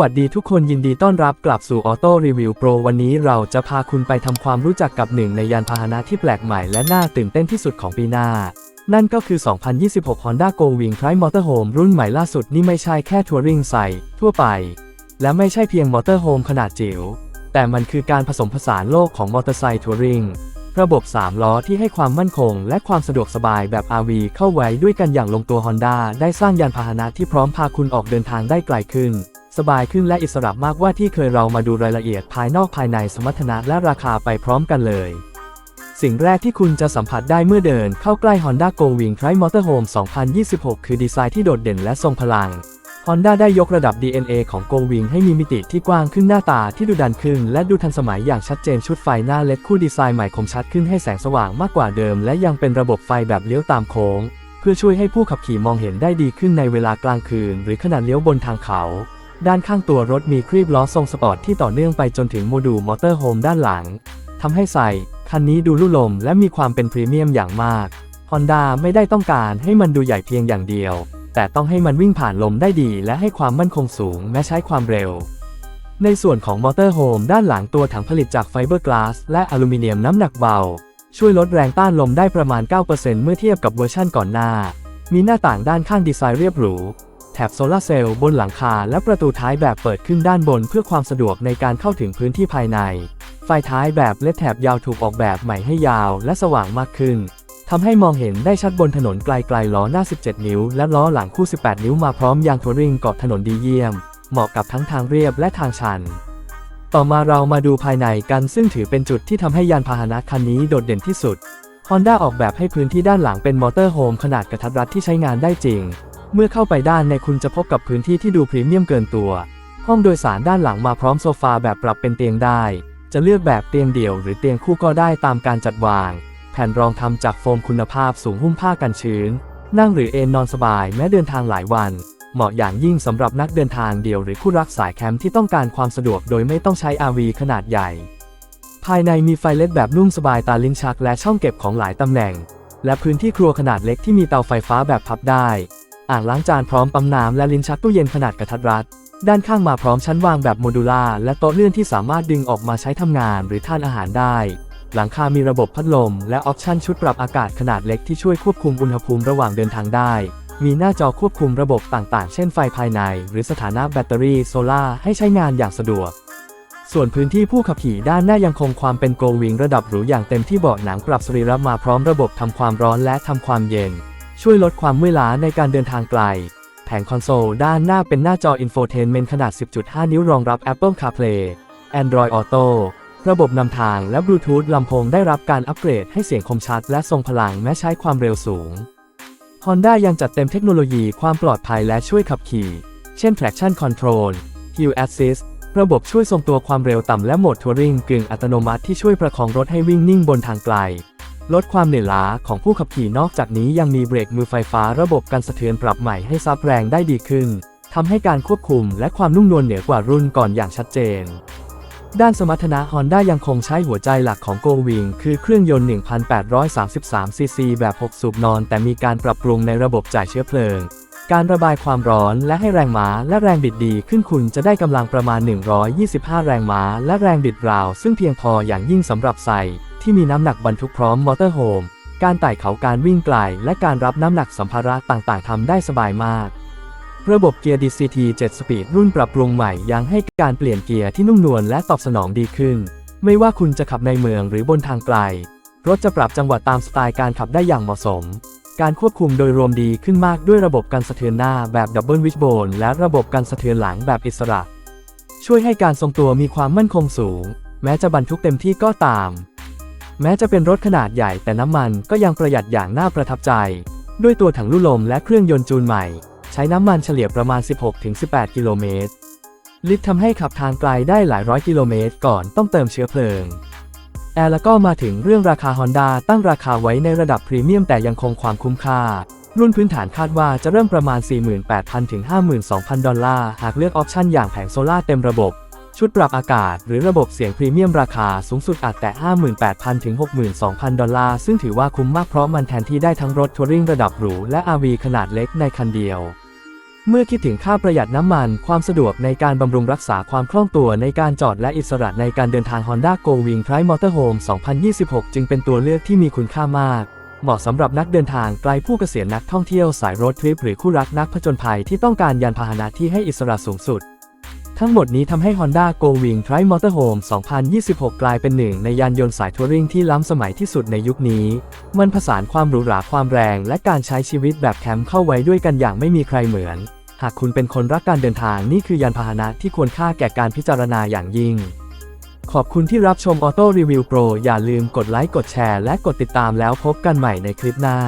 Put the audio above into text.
วัสดีทุกคนยินดีต้อนรับกลับสู่ Auto Review Pro วันนี้เราจะพาคุณไปทำความรู้จักกับหนึ่งในยานพาหนะที่แปลกใหม่และน่าตื่นเต้นที่สุดของปีหน้า นั่นก็คือ 2026 Honda Go Wing Prime Motorhome รุ่นใหม่ล่าสุดนี่ไม่ใช่แค่ทัวริงใส่ทั่วไป และไม่ใช่เพียงมอเตอร์โฮมขนาดจิ๋ว แต่มันคือการผสมผสานโลกของมอเตอร์ไซค์ทัวริงระบบ 3 ล้อที่ให้ความมั่นคง และความสะดวกสบายแบบ RV เข้าไว้ด้วยกันอย่างลงตัว Honda ได้สร้างยานพาหนะที่พร้อมพาคุณออกเดินทางได้ไกลขึ้น สบายขึ้นและอิสระมากว่าที่เคยเรามาดูรายละเอียดภายนอกภายในสมรรถนะและราคาไปพร้อมกันเลย สิ่งแรกที่คุณจะสัมผัสได้เมื่อเดินเข้าใกล้ Honda Go Wing Prime Motorhome 2026 คือดีไซน์ที่โดดเด่นและทรงพลัง Honda ได้ยกระดับ DNA ของ Go Wing ให้มีมิติที่กว้างขึ้นหน้าตาที่ดูดันขึ้น และดูทันสมัยอย่างชัดเจนชุดไฟหน้าเล็ดคู่ดีไซน์ใหม่คมชัดขึ้นให้แสงสว่างมากกว่าเดิม และยังเป็นระบบไฟแบบเลี้ยวตามโค้ง เพื่อช่วยให้ผู้ขับขี่มองเห็นได้ดีขึ้นในเวลากลางคืน หรือขณะเลี้ยวบนทางเขา ด้านข้างตัวรถมีครีบล้อทรงสปอร์ตที่ต่อเนื่องไปจนถึงโมดูลมอเตอร์โฮมด้านหลัง ทำให้ใส่คันนี้ดูลุ่ลมและมีความเป็นพรีเมียมอย่างมาก Honda ไม่ได้ต้องการให้มันดูใหญ่เพียงอย่างเดียว แต่ต้องให้มันวิ่งผ่านลมได้ดีและให้ความมั่นคงสูงแม้ใช้ความเร็ว ในส่วนของมอเตอร์โฮมด้านหลังตัวถังผลิตจากไฟเบอร์กลาสและอลูมิเนียมน้ำหนักเบา ช่วยลดแรงต้านลมได้ประมาณ 9%เมื่อเทียบกับเวอร์ชั่นก่อนหน้า มีหน้าต่างด้านข้างดีไซน์เรียบหรู แถบโซลาร์เซลล์บนหลังคาและประตูท้ายแบบเปิดขึ้นด้านบนเพื่อความสะดวกในการเข้าถึงพื้นที่ภายใน ไฟท้ายแบบเลดแถบยาวถูกออกแบบใหม่ให้ยาวและสว่างมากขึ้นทำให้มองเห็นได้ชัดบนถนนไกลๆล้อหน้า 17 นิ้ว และล้อหลังคู่ 18 นิ้วมาพร้อมยางทัวริงเกาะถนนดีเยี่ยม เหมาะกับทั้งทางเรียบและทางชัน ต่อมาเรามาดูภายในกันซึ่งถือเป็นจุดที่ทำให้ยานพาหนะคันนี้โดดเด่นที่สุด Honda ออกแบบให้พื้นที่ด้านหลังเป็นมอเตอร์โฮมขนาดกระทัดรัดที่ใช้งานได้จริง เมื่อเข้าไปด้านในคุณจะพบกับพื้นที่ที่ดูพรีเมียมเกินตัว ห้องโดยสารด้านหลังมาพร้อมโซฟาแบบปรับเป็นเตียงได้ จะเลือกแบบเตียงเดี่ยวหรือเตียงคู่ก็ได้ตามการจัดวาง แผ่นรองทำจากโฟมคุณภาพสูงหุ้มผ้ากันชื้น นั่งหรือเอนนอนสบายแม้เดินทางหลายวัน เหมาะอย่างยิ่งสำหรับนักเดินทางเดี่ยวหรือคู่รักสายแคมป์ที่ต้องการความสะดวกโดยไม่ต้องใช้ RV ขนาดใหญ่ ภายในมีไฟเล็ดแบบนุ่มสบายตาลิ้นชักและช่องเก็บของหลายตำแหน่ง และพื้นที่ครัวขนาดเล็กที่มีเตาไฟฟ้าแบบพับได้ อ่างล้างจานพร้อมปั๊มน้ำและลิ้นชักตู้เย็นขนาดกระทัดรัด ด้านข้างมาพร้อมชั้นวางแบบโมดูล่าและโต๊ะเลื่อนที่สามารถดึงออกมาใช้ทำงานหรือทานอาหารได้ หลังคามีระบบพัดลม และออปชั่นชุดปรับอากาศขนาดเล็กที่ช่วยควบคุมอุณหภูมิระหว่างเดินทางได้ มีหน้าจอควบคุมระบบต่างๆ เช่นไฟภายใน หรือสถานะแบตเตอรี่โซล่าให้ใช้งานอย่างสะดวกส่วนพื้นที่ผู้ขับขี่ด้านหน้ายังคงความเป็นโกลวิงระดับหรูอย่างเต็มที่เบาะหนังปรับสรีระมาพร้อมระบบทำความร้อนและทำความเย็น ช่วยลดความเมื่อยล้าในการเดินทางไกล แผงคอนโซลด้านหน้าเป็นหน้าจออินโฟเทนเมนต์ขนาด 10.5 นิ้วรองรับ Apple CarPlay Android Auto ระบบนำทางและบลูทูธลำโพงได้รับการอัปเกรดให้เสียงคมชัดและทรงพลังแม้ใช้ความเร็วสูง Honda ยังจัดเต็มเทคโนโลยีความปลอดภัยและช่วยขับขี่ เช่น traction control hill assist ระบบช่วยทรงตัวความเร็วต่ำและโหมดทัวริงกึ่งอัตโนมัติที่ช่วยประคองรถให้วิ่งนิ่งบนทางไกล ลดความเหนื่อยล้าของผู้ขับขี่นอกจากนี้ยังมีเบรกมือไฟฟ้าระบบกันสะเทือนปรับใหม่ให้ซับแรงได้ดีขึ้นทำให้การควบคุมและความนุ่มนวลเหนือกว่ารุ่นก่อนอย่างชัดเจน ด้านสมรรถนะ Honda ยังคงใช้หัวใจหลักของ Go Wing คือเครื่องยนต์ 1,833 ซีซีแบบ 6 สูบนอน แต่มีการปรับปรุงในระบบจ่ายเชื้อเพลิง การระบายความร้อนและให้แรงม้าและแรงบิดดีขึ้นคุณจะได้กำลังประมาณ 125 แรงม้าและแรงบิดราว ซึ่งเพียงพออย่างยิ่งสำหรับใส่ ที่มีน้ำหนักบรรทุกพร้อมมอเตอร์โฮม การไต่เขาการวิ่งไกลและการรับน้ำหนักสัมภาระต่างๆทำได้สบายมาก ระบบเกียร์ DCT 7 Speed รุ่นปรับปรุงใหม่ยังให้การเปลี่ยนเกียร์ที่นุ่มนวลและตอบสนองดีขึ้น ไม่ว่าคุณจะขับในเมืองหรือบนทางไกล รถจะปรับจังหวะตามสไตล์การขับได้อย่างเหมาะสม การควบคุมโดยรวมดีขึ้นมากด้วยระบบการสะเทือนหน้าแบบดับเบิลวิชโบนและระบบการสะเทือนหลังแบบอิสระ ช่วยให้การทรงตัวมีความมั่นคงสูง แม้จะบรรทุกเต็มที่ก็ตาม แม้จะเป็นรถขนาดใหญ่แต่น้ำมันก็ยังประหยัดอย่างน่าประทับใจ ด้วยตัวถังลู่ลมและเครื่องยนต์จูนใหม่ ใช้น้ำมันเฉลี่ยประมาณ 16-18 กิโลเมตร ลิตรทำให้ขับทางไกลได้หลายร้อยกิโลเมตรก่อนต้องเติมเชื้อเพลิงแอร์แล้วก็มาถึงเรื่องราคา Honda ตั้งราคาไว้ในระดับพรีเมียมแต่ยังคงความคุ้มค่า รุ่นพื้นฐานคาดว่าจะเริ่มประมาณ 48,000 ถึง 52,000 ดอลลาร์ หากเลือกออปชั่นอย่างแผงโซล่าเต็มระบบ ชุดปรับอากาศหรือระบบเสียงพรีเมียมราคาสูงสุดอาจแต่ 58,000 ถึง 62,000 ดอลลาร์ ซึ่งถือว่าคุ้มมากเพราะมันแทนที่ได้ทั้งรถทัวริงระดับหรูและ RV ขนาดเล็กในคันเดียว เมื่อคิดถึงค่าประหยัดน้ำมัน ความสะดวกในการบำรุงรักษาความคล่องตัวในการจอดและอิสระในการเดินทาง Honda Go Wing Prime Motorhome 2026 จึงเป็นตัวเลือกที่มีคุณค่ามากเหมาะสำหรับนักเดินทางไกลผู้เกษียณนักท่องเที่ยวสายรถทริปหรือคู่รักนักผจญภัยที่ต้องการยานพาหนะที่ให้อิสระสูงสุด ทั้งหมดนี้ทำให้ Honda Go Wing Prime Motorhome 2026 กลายเป็นหนึ่งในยานยนต์สายทัวริงที่ล้ำสมัยที่สุดในยุคนี้ มันผสานความหรูหราความแรง และการใช้ชีวิตแบบแคมป์เข้าไว้ด้วยกันอย่างไม่มีใครเหมือน หากคุณเป็นคนรักการเดินทางนี่คือยานพาหนะที่ควรค่าแก่การพิจารณาอย่างยิ่ง ขอบคุณที่รับชม Auto Review Pro อย่าลืมกดไลค์กดแชร์และกดติดตามแล้วพบกันใหม่ในคลิปหน้า